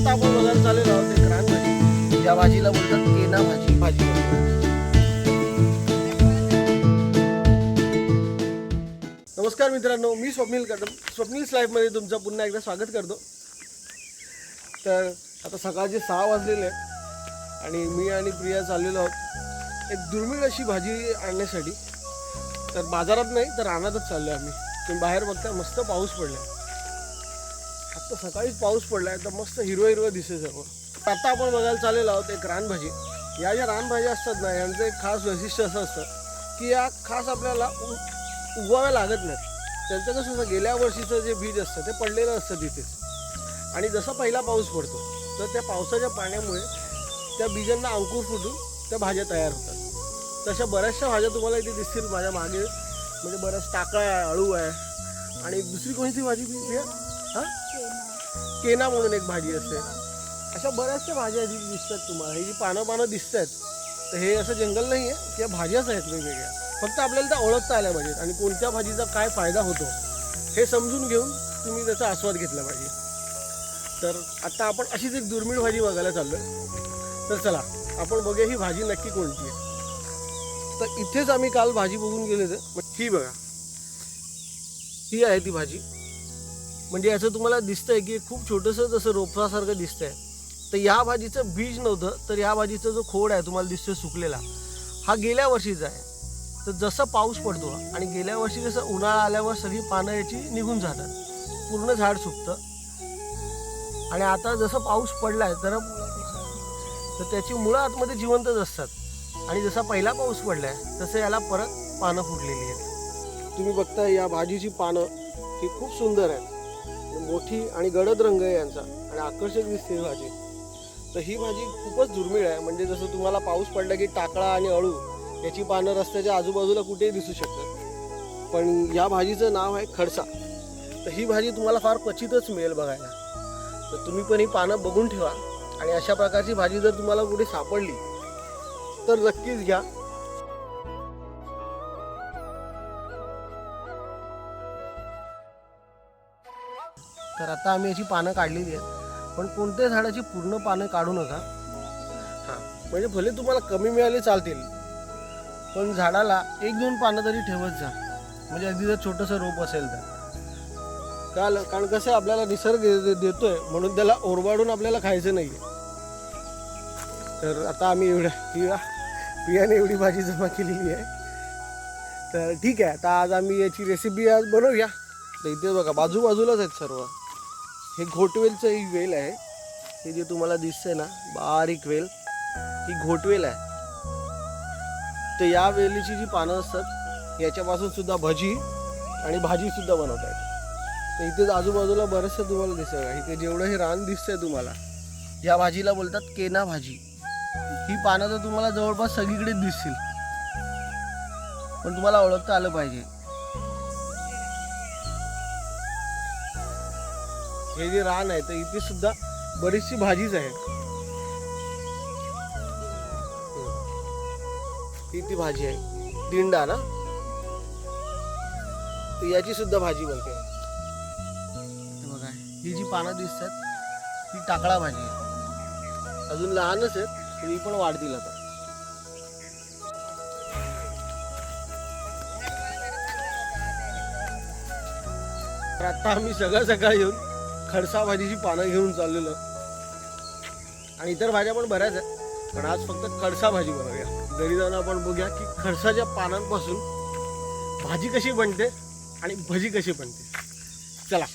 आता आपण बघायला चाललेलो आहोत एक या भाजीला बोलतात केना भाजी. भाजी नमस्कार मित्रांनो मी स्वप्नील कदम स्वप्नील्स लाईफमध्ये तुमचं पुन्हा एकदा स्वागत करतो. तर आता सकाळचे सहा वाजलेले आणि मी आणि प्रिया चाललेलो आहोत एक दुर्मिळ अशी भाजी आणण्यासाठी. तर बाजारात नाही तर रानातच चाललो आम्ही. तुम्ही बाहेर बघता मस्त पाऊस पडलाय. आता सकाळीच पाऊस पडलाय तर मस्त हिरवं हिरवं दिसे सर्व. आता आपण बघायला चाललेलो आहोत एक रानभाजी. या ज्या रानभाज्या असतात ना यांचं एक खास वैशिष्ट्य असं असतं की या खास आपल्याला उ उगवाव्या लागत नाहीत. त्यांचं कसं असतं गेल्या वर्षीचं जे बीज असतं ते पडलेलं असतं तिथेच आणि जसा पहिला पाऊस पडतो तर त्या पावसाच्या पाण्यामुळे त्या बीजांना अंकुर फुटून त्या भाज्या तयार होतात. तशा बऱ्याचशा भाज्या तुम्हाला इथे दिसतील माझ्या मागे म्हणजे बऱ्याच टाकळा आहे अळू आहे. आणि दुसरी कोणती भाजी बी हां? केना म्हणून एक भाजी असते. अशा बऱ्याचशा भाज्या दिसतात तुम्हाला. ही जी पानं पानं दिसत आहेत तर हे असं जंगल नाही आहे किंवा या भाज्याच आहेत वेगवेगळ्या. फक्त आपल्याला त्या ओळखता आल्या पाहिजेत आणि कोणत्या भाजीचा काय फायदा होतो हे समजून घेऊन तुम्ही त्याचा आस्वाद घेतला पाहिजे. तर आता आपण अशीच एक दुर्मिळ भाजी बघायला चाललो तर चला आपण बघूया ही भाजी नक्की कोणती आहे. तर इथेच आम्ही काल भाजी बघून गेले तर ही बघा. ही आहे ती भाजी. म्हणजे याचं तुम्हाला दिसतंय की खूप छोटंसं जसं रोपासारखं दिसतंय. तर या भाजीचं बीज नव्हतं तर या भाजीचा जो खोड आहे तुम्हाला दिसतोय सुकलेला हा गेल्या वर्षीचा आहे. तर जसं पाऊस पडतो आणि गेल्या वर्षी कसं उन्हाळा आल्यावर सगळी पानं याची निघून जातात पूर्ण झाड सुकतं. आणि आता जसं पाऊस पडलाय तर तर त्याची मुळं आतमध्ये जिवंतच असतात. आणि जसा पहिला पाऊस पडलाय तसं याला परत पानं फुटलेली आहेत. तुम्ही बघता या भाजीची पानं ही खूप सुंदर आहेत. मोठी आणि गडद रंग आहे यांचा आणि आकर्षक दिसते ही भाजी. तर ही भाजी खूपच दुर्मिळ आहे. म्हणजे जसं तुम्हाला पाऊस पडला की टाकळा आणि अळू याची पानं रस्त्याच्या आजूबाजूला कुठेही दिसू शकतात. पण या भाजीचं नाव आहे खडसा. तर ही भाजी तुम्हाला फार क्वचितच मिळेल बघायला. तर तुम्ही पण ही पानं बघून ठेवा. आणि अशा प्रकारची भाजी जर तुम्हाला कुठे सापडली तर नक्कीच घ्या. तर आता आम्ही याची पानं काढलेली आहेत. पण कोणत्याही झाडाची पूर्ण पानं काढू नका. हां म्हणजे भले तुम्हाला कमी मिळाले चालतील पण झाडाला एक दोन पानं तरी ठेवत जा. म्हणजे अगदी जर छोटंसं रोप असेल तर. काल कारण कसं आपल्याला निसर्ग देतोय म्हणून त्याला ओरबाडून आपल्याला खायचं नाही तर आता आम्ही एवढ्या पिया पियाने एवढी भाजी जमा केलेली आहे. तर ठीक आहे आता आज आम्ही याची रेसिपी आज बनवूया. तर इथे बघा बाजूबाजूलाच आहेत सर्व. हे घोटवेलचं ही वेल आहे. हे जे तुम्हाला दिसतंय ना बारीक वेल ही घोटवेल आहे. तर या वेलीची जी पानं असतात याच्यापासून सुद्धा भजी आणि भाजी सुद्धा बनवता येते. तर इथे आजूबाजूला बरंचसं तुम्हाला दिसतं का इथे जेवढं हे रान दिसतंय तुम्हाला या भाजीला बोलतात केना भाजी. ही पानं तर तुम्हाला जवळपास सगळीकडेच दिसतील. पण तुम्हाला ओळखता आलं पाहिजे. हे जे रान आहे तर इथे सुद्धा बरीचशी भाजीच आहे ही ती भाजी आहे. दिंडा ना? तर याची सुद्धा भाजी बनते. बघा ही जी पानं दिसतात ही टाकळा भाजी आहे. अजून लहानच आहेत तर ही पण वाढतील आता. तर आता आम्ही सगळं सकाळी येऊन खडसा भाजीची पानं घेऊन चाललेलं. आणि इतर भाज्या पण बऱ्याच आहेत. पण आज फक्त खडसा भाजी बनवूया. घरी जाऊन आपण बघूया की खडसाच्या पानांपासून भाजी कशी बनते आणि भजी कशी बनते. चला.